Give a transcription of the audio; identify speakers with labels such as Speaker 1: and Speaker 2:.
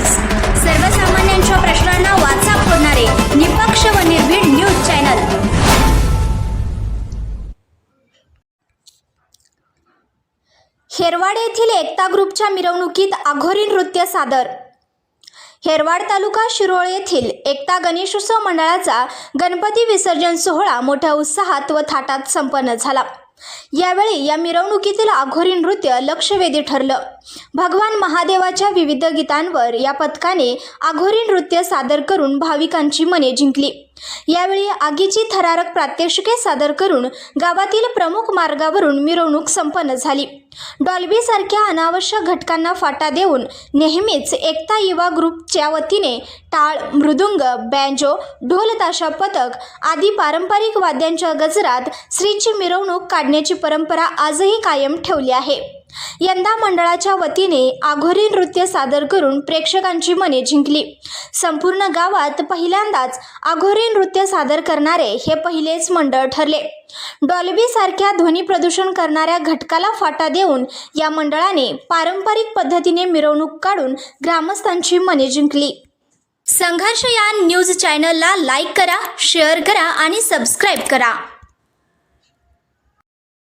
Speaker 1: News सर्वसामान्यांच्या प्रश्नांना वाचा फोडणारे निपक्ष व निर्भीड न्यूज चॅनल. हेरवाड येथील एकता ग्रुपच्या मिरवणुकीत अघोरी नृत्य सादर. हेरवाड तालुका शिरोळ येथील एकता गणेशोत्सव मंडळाचा गणपती विसर्जन सोहळा मोठ्या उत्साहात व थाटात संपन्न झाला. यावेळी या मिरवणुकीतील आघोरी नृत्य लक्षवेधी ठरलं. भगवान महादेवाच्या विविध गीतांवर या पथकाने आघोरी नृत्य सादर करून भाविकांची मने जिंकली. यावेळी आगीची थरारक प्रात्यक्षिके सादर करून गावातील प्रमुख मार्गावरून मिरवणूक संपन्न झाली. डॉल्बीसारख्या अनावश्यक घटकांना फाटा देऊन नेहमीच एकता युवा ग्रुपच्या वतीने टाळ मृदुंग बँजो ढोल ताशा पथक आदी पारंपरिक वाद्यांच्या गजरात श्रीची मिरवणूक काढण्याची परंपरा आजही कायम ठेवली आहे. यंदा मंडळाच्या वतीने आघोरी नृत्य सादर करून प्रेक्षकांची मने जिंकली. संपूर्ण गावात पहिल्यांदाच आघोरी नृत्य सादर करणारे हे पहिलेच मंडळ ठरले. डॉल्बीसारख्या ध्वनी प्रदूषण करणाऱ्या घटकाला फाटा देऊन या मंडळाने पारंपरिक पद्धतीने मिरवणूक काढून ग्रामस्थांची मने जिंकली. संघर्ष या न्यूज चॅनलला लाईक करा शेअर करा आणि सबस्क्राईब करा.